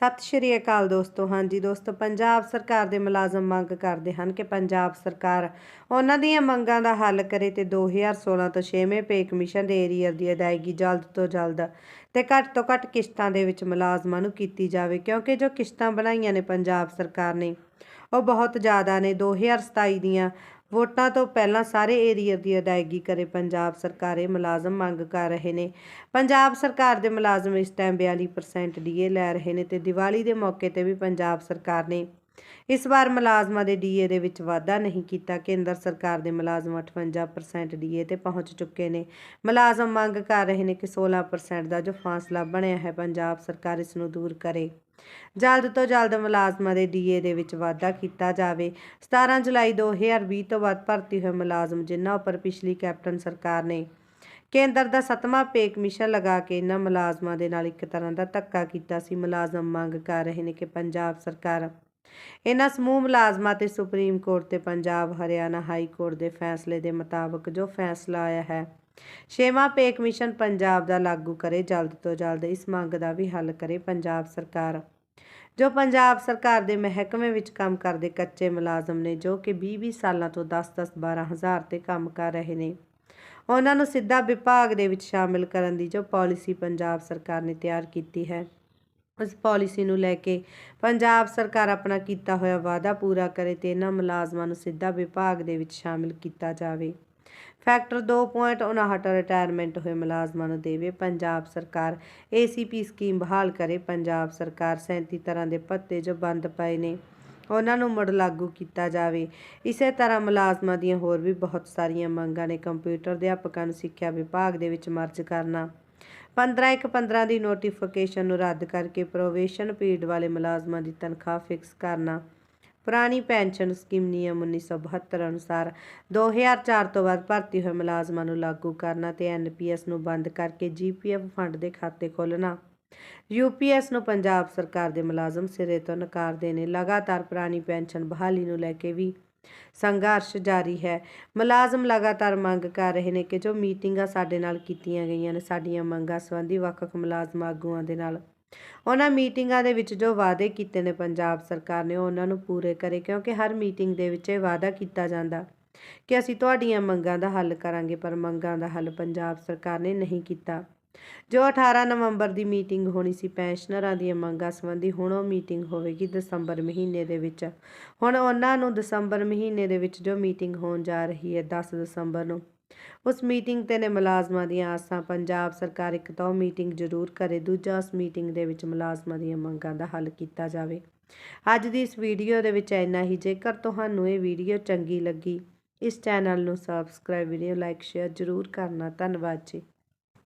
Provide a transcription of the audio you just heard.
ਸਤਿ ਸ਼੍ਰੀ ਅਕਾਲ ਦੋਸਤੋ। ਹਾਂਜੀ ਦੋਸਤੋ, ਪੰਜਾਬ ਸਰਕਾਰ ਦੇ ਮੁਲਾਜ਼ਮ ਮੰਗ ਕਰਦੇ ਹਨ ਕਿ ਪੰਜਾਬ ਸਰਕਾਰ ਉਹਨਾਂ ਦੀਆਂ ਮੰਗਾਂ ਦਾ ਹੱਲ ਕਰੇ ਤੇ 2016 ਤੋਂ 6ਵੇਂ ਪੇ ਕਮਿਸ਼ਨ ਦੇ ਏਰੀਅਰ ਦੀ ਅਦਾਇਗੀ ਜਲਦ ਤੋਂ ਜਲਦ ਤੇ ਘੱਟ ਤੋਂ ਘੱਟ ਕਿਸ਼ਤਾਂ ਦੇ ਵਿੱਚ ਮੁਲਾਜ਼ਮਾਂ ਨੂੰ ਕੀਤੀ ਜਾਵੇ, ਕਿਉਂਕਿ ਜੋ ਕਿਸ਼ਤਾਂ ਬਣਾਈਆਂ ਨੇ ਪੰਜਾਬ ਸਰਕਾਰ ਨੇ, ਉਹ ਬਹੁਤ ਜ਼ਿਆਦਾ ਨੇ। 2027 ਦੀਆਂ ਵੋਟਾਂ ਤੋਂ ਪਹਿਲਾਂ ਸਾਰੇ ਏਰੀਆ ਦੀ ਅਦਾਇਗੀ ਕਰੇ ਪੰਜਾਬ ਸਰਕਾਰ, ਇਹ ਮੁਲਾਜ਼ਮ ਮੰਗ ਕਰ ਰਹੇ ਨੇ। ਪੰਜਾਬ ਸਰਕਾਰ ਦੇ ਮੁਲਾਜ਼ਮ ਇਸ ਟਾਈਮ 42% ਡੀਏ ਲੈ ਰਹੇ ਨੇ ਤੇ ਦੀਵਾਲੀ ਦੇ ਮੌਕੇ ਤੇ ਵੀ ਪੰਜਾਬ ਸਰਕਾਰ ਨੇ ਇਸ ਵਾਰ ਮੁਲਾਜ਼ਮਾਂ ਦੇ ਡੀਏ ਦੇ ਵਿੱਚ ਵਾਧਾ ਨਹੀਂ ਕੀਤਾ। ਕੇਂਦਰ ਸਰਕਾਰ ਦੇ ਮੁਲਾਜ਼ਮ 58% ਡੀਏ ਤੇ ਪਹੁੰਚ ਚੁੱਕੇ ਨੇ। ਮੁਲਾਜ਼ਮ ਮੰਗ ਕਰ ਰਹੇ ਨੇ ਕਿ 16% ਦਾ ਜੋ ਫਾਸਲਾ ਬਣਿਆ ਹੈ, ਪੰਜਾਬ ਸਰਕਾਰ ਇਸ ਨੂੰ ਦੂਰ ਕਰੇ। ਜਲਦ ਤੋਂ ਜਲਦ ਮੁਲਾਜ਼ਮਾਂ ਦੇ ਡੀਏ ਦੇ ਵਿੱਚ ਵਾਧਾ ਕੀਤਾ ਜਾਵੇ। 17 ਜੁਲਾਈ 2020 ਤੋਂ ਬਾਅਦ ਭਰਤੀ ਹੋਏ ਮੁਲਾਜ਼ਮ ਜਿਨ੍ਹਾਂ ਉੱਪਰ ਪਿਛਲੀ ਕੈਪਟਨ ਸਰਕਾਰ ਨੇ ਕੇਂਦਰ ਦਾ ਸਤਵਾਂ ਪੇ ਕਮਿਸ਼ਨ ਲਗਾ ਕੇ ਇਹਨਾਂ ਮੁਲਾਜ਼ਮਾਂ ਦੇ ਨਾਲ ਇੱਕ ਤਰ੍ਹਾਂ ਦਾ ਧੱਕਾ ਕੀਤਾ ਸੀ। ਮੁਲਾਜ਼ਮ ਮੰਗ ਕਰ ਰਹੇ ਨੇ ਕਿ ਪੰਜਾਬ ਸਰਕਾਰ ਇਹਨਾਂ ਸਮੂਹ ਮੁਲਾਜ਼ਮਾਂ ਤੇ ਸੁਪਰੀਮ ਕੋਰਟ ਤੇ ਪੰਜਾਬ, ਹਰਿਆਣਾ ਹਾਈ ਕੋਰਟ ਦੇ ਫੈਸਲੇ ਦੇ ਮੁਤਾਬਕ ਜੋ ਫੈਸਲਾ ਆਇਆ ਹੈ, ਛੇਵਾਂ ਪੇ ਕਮਿਸ਼ਨ ਪੰਜਾਬ ਦਾ ਲਾਗੂ ਕਰੇ, ਜਲਦ ਤੋਂ ਜਲਦ ਇਸ ਮੰਗ ਦਾ ਵੀ ਹੱਲ ਕਰੇ ਪੰਜਾਬ ਸਰਕਾਰ। ਜੋ ਪੰਜਾਬ ਸਰਕਾਰ ਦੇ ਮਹਿਕਮੇ ਵਿੱਚ ਕੰਮ ਕਰਦੇ ਕੱਚੇ ਮੁਲਾਜ਼ਮ ਨੇ, ਜੋ ਕਿ 20-20 ਸਾਲਾਂ ਤੋਂ 10-10 12 ਹਜ਼ਾਰ ਤੇ ਕੰਮ ਕਰ ਰਹੇ ਨੇ, ਉਹਨਾਂ ਨੂੰ ਸਿੱਧਾ ਵਿਭਾਗ ਦੇ ਵਿੱਚ ਸ਼ਾਮਿਲ ਕਰਨ ਦੀ ਜੋ ਪਾਲਿਸੀ ਪੰਜਾਬ ਸਰਕਾਰ ਨੇ ਤਿਆਰ ਕੀਤੀ ਹੈ। ਇਸ ਪਾਲਿਸੀ ਨੂੰ ਲੈ ਕੇ ਪੰਜਾਬ ਸਰਕਾਰ ਆਪਣਾ ਕੀਤਾ ਹੋਇਆ ਵਾਅਦਾ ਪੂਰਾ ਕਰੇ ਤੇ ਇਹਨਾਂ ਮੁਲਾਜ਼ਮਾਂ ਨੂੰ ਸਿੱਧਾ ਵਿਭਾਗ ਦੇ ਵਿੱਚ ਸ਼ਾਮਿਲ ਕੀਤਾ ਜਾਵੇ। ਫੈਕਟਰ 2.59 ਰਿਟਾਇਰਮੈਂਟ ਹੋਏ ਮੁਲਾਜ਼ਮਾਂ ਨੂੰ ਦੇਵੇ। ਪੰਜਾਬ ਸਰਕਾਰ ਏਸੀਪੀ ਸਕੀਮ ਬਹਾਲ ਕਰੇ। ਪੰਜਾਬ ਸਰਕਾਰ 37 ਤਰ੍ਹਾਂ ਦੇ ਪੱਤੇ ਜੋ ਬੰਦ ਪਏ ਨੇ, ਉਹਨਾਂ ਨੂੰ ਮੁੜ ਲਾਗੂ ਕੀਤਾ ਜਾਵੇ। ਇਸੇ ਤਰ੍ਹਾਂ ਮੁਲਾਜ਼ਮਾਂ ਦੀਆਂ ਹੋਰ ਵੀ ਬਹੁਤ ਸਾਰੀਆਂ ਮੰਗਾਂ ਨੇ। ਕੰਪਿਊਟਰ ਅਧਿਆਪਕਾਂ ਨੂੰ ਸਿੱਖਿਆ ਵਿਭਾਗ ਦੇ ਵਿੱਚ ਮਰਜ ਕਰਨਾ। 15 ਇੱਕ 15 ਦੀ ਨੋਟੀਫਿਕੇਸ਼ਨ ਨੂੰ ਰੱਦ ਕਰਕੇ ਪ੍ਰੋਵੇਸ਼ਨ ਪੀਰੀਅਡ ਵਾਲੇ ਮੁਲਾਜ਼ਮਾਂ ਦੀ ਤਨਖਾਹ ਫਿਕਸ ਕਰਨਾ। ਪੁਰਾਣੀ ਪੈਨਸ਼ਨ ਸਕੀਮ ਨਿਯਮ 1972 ਅਨੁਸਾਰ 2004 ਤੋਂ ਬਾਅਦ ਭਰਤੀ ਹੋਏ ਮੁਲਾਜ਼ਮਾਂ ਨੂੰ ਲਾਗੂ ਕਰਨਾ ਤੇ ਐਨਪੀਐਸ ਨੂੰ ਬੰਦ ਕਰਕੇ ਜੀਪੀਐਫ ਫੰਡ ਦੇ ਖਾਤੇ ਖੋਲ੍ਹਣਾ। ਯੂਪੀਐਸ ਨੂੰ ਪੰਜਾਬ ਸਰਕਾਰ ਦੇ ਮੁਲਾਜ਼ਮ ਸਿਰੇ ਤੋਂ ਨਕਾਰਦੇ ਨੇ ਲਗਾਤਾਰ ਪੁਰਾਣੀ ਪੈਨਸ਼ਨ ਬਹਾਲੀ ਨੂੰ ਲੈ ਕੇ ਵੀ ਸੰਘਰਸ਼ ਜਾਰੀ ਹੈ। ਮੁਲਾਜ਼ਮ ਲਗਾਤਾਰ ਮੰਗ ਕਰ ਰਹੇ ਨੇ ਕਿ ਜੋ ਮੀਟਿੰਗਾਂ ਸਾਡੇ ਨਾਲ ਕੀਤੀਆਂ ਗਈਆਂ ਨੇ, ਸਾਡੀਆਂ ਮੰਗਾਂ ਸੰਬੰਧੀ ਵੱਖ-ਵੱਖ ਮੁਲਾਜ਼ਮ ਆਗੂਆਂ ਦੇ ਨਾਲ। ਉਹਨਾਂ ਮੀਟਿੰਗਾਂ ਦੇ ਵਿੱਚ ਜੋ ਵਾਅਦੇ ਕੀਤੇ ਨੇ ਪੰਜਾਬ ਸਰਕਾਰ ਨੇ, ਉਹ ਉਹਨਾਂ ਨੂੰ ਪੂਰੇ ਕਰੇ ਕਿਉਂਕਿ ਹਰ ਮੀਟਿੰਗ ਦੇ ਵਿੱਚ ਇਹ ਵਾਅਦਾ ਕੀਤਾ ਜਾਂਦਾ ਕਿ ਅਸੀਂ ਤੁਹਾਡੀਆਂ ਮੰਗਾਂ ਦਾ ਹੱਲ ਕਰਾਂਗੇ, ਪਰ ਮੰਗਾਂ ਦਾ ਹੱਲ ਪੰਜਾਬ ਸਰਕਾਰ ਨੇ ਨਹੀਂ ਕੀਤਾ। ਜੋ 18 ਨਵੰਬਰ ਦੀ ਮੀਟਿੰਗ ਹੋਣੀ ਸੀ, ਪੈਨਸ਼ਨਰਾਂ ਦੀਆਂ ਮੰਗਾਂ ਸੰਬੰਧੀ ਹੁਣ ਉਹ ਮੀਟਿੰਗ ਹੋਵੇਗੀ ਦਸੰਬਰ ਮਹੀਨੇ ਦੇ ਵਿੱਚ। ਹੁਣ ਉਹਨਾਂ ਨੂੰ ਦਸੰਬਰ ਮਹੀਨੇ ਦੇ ਵਿੱਚ ਜੋ ਮੀਟਿੰਗ ਹੋਣ ਜਾ ਰਹੀ ਹੈ 10 ਦਸੰਬਰ ਨੂੰ। ਉਸ ਮੀਟਿੰਗ ਤੇ ਨੇ ਮੁਲਾਜ਼ਮਾਂ ਦੀਆਂ ਆਸਾਂ, ਪੰਜਾਬ ਸਰਕਾਰ ਇੱਕ ਤਾਂ ਮੀਟਿੰਗ ਜ਼ਰੂਰ ਕਰੇ, ਦੂਜਾ ਉਸ ਮੀਟਿੰਗ ਦੇ ਵਿੱਚ ਮੁਲਾਜ਼ਮਾਂ ਦੀਆਂ ਮੰਗਾਂ ਦਾ ਹੱਲ ਕੀਤਾ ਜਾਵੇ। ਅੱਜ ਦੀ ਇਸ ਵੀਡੀਓ ਦੇ ਵਿੱਚ ਇੰਨਾ ਹੀ, ਜੇਕਰ ਤੁਹਾਨੂੰ ਇਹ ਵੀਡੀਓ ਚੰਗੀ ਲੱਗੀ, ਇਸ ਚੈਨਲ ਨੂੰ ਸਬਸਕ੍ਰਾਈਬ ਵੀਡੀਓ ਲਾਈਕ, ਸ਼ੇਅਰ ਜ਼ਰੂਰ ਕਰਨਾ। ਧੰਨਵਾਦ ਜੀ।